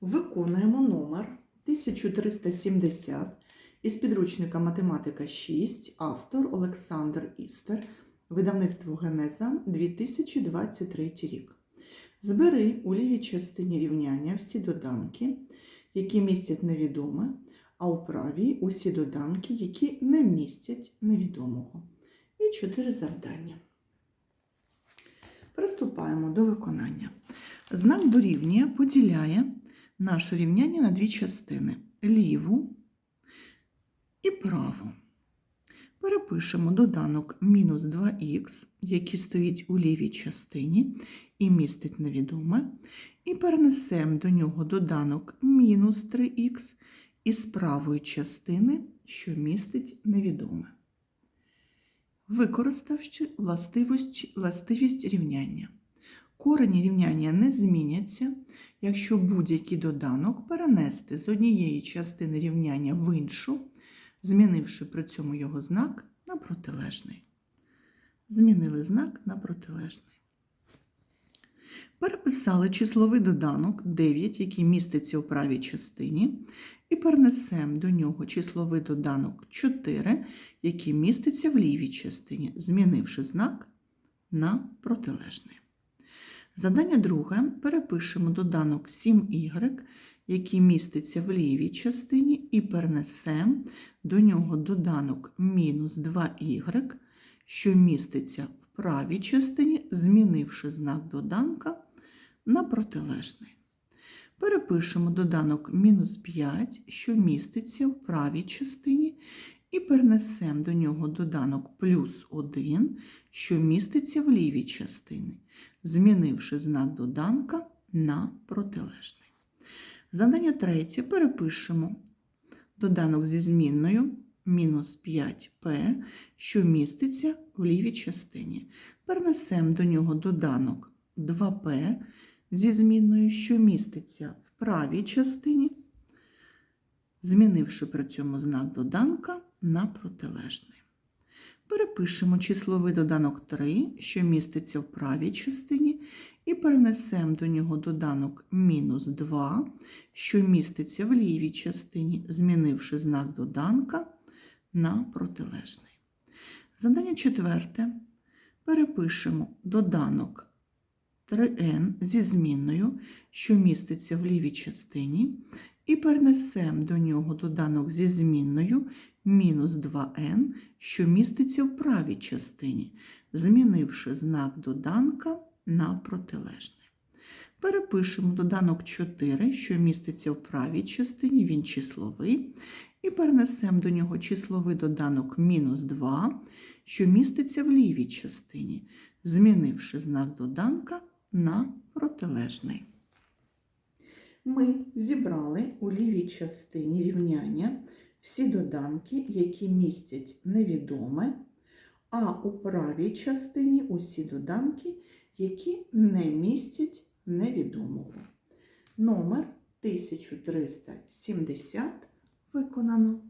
Виконуємо номер 1370 із підручника Математика 6, автор Олександр Істер, видавництво Генеза 2023 рік. Збери у лівій частині рівняння всі доданки, які містять невідоме, а у правій усі доданки, які не містять невідомого. І чотири завдання. Приступаємо до виконання. Знак дорівнює поділяє наше рівняння на дві частини ліву і праву. Перепишемо доданок мінус 2х, який стоїть у лівій частині і містить невідоме, і перенесемо до нього доданок мінус 3х із правої частини, що містить невідоме. Використавши властивість, властивість рівняння. Корені рівняння не зміняться, якщо будь-який доданок перенести з однієї частини рівняння в іншу, змінивши при цьому його знак на протилежний. Змінили знак на протилежний. Переписали числовий доданок 9, який міститься у правій частині, і перенесемо до нього числовий доданок 4, який міститься в лівій частині, змінивши знак на протилежний. Задання друге. Перепишемо доданок 7y, який міститься в лівій частині, і перенесемо до нього доданок мінус 2y, що міститься в правій частині, змінивши знак доданка на протилежний. Перепишемо доданок мінус 5, що міститься в правій частині, і перенесемо до нього доданок плюс 1, що міститься в лівій частині, змінивши знак доданка на протилежний. Задання третє. Перепишемо доданок зі змінною мінус 5p, що міститься в лівій частині. Перенесемо до нього доданок 2p зі змінною, що міститься в правій частині, змінивши при цьому знак доданка на протилежний. Перепишемо числовий доданок 3, що міститься в правій частині, і перенесемо до нього доданок мінус 2, що міститься в лівій частині, змінивши знак доданка на протилежний. Задання четверте. Перепишемо доданок 3n зі змінною, що міститься в лівій частині, і перенесемо до нього доданок зі змінною мінус 2n, що міститься в правій частині, змінивши знак доданка на протилежний. Перепишемо доданок 4, що міститься в правій частині, він числовий, і перенесемо до нього числовий доданок мінус 2, що міститься в лівій частині, змінивши знак доданка на протилежний. Ми зібрали у лівій частині рівняння всі доданки, які містять невідоме, а у правій частині усі доданки, які не містять невідомого. Номер 1370 виконано.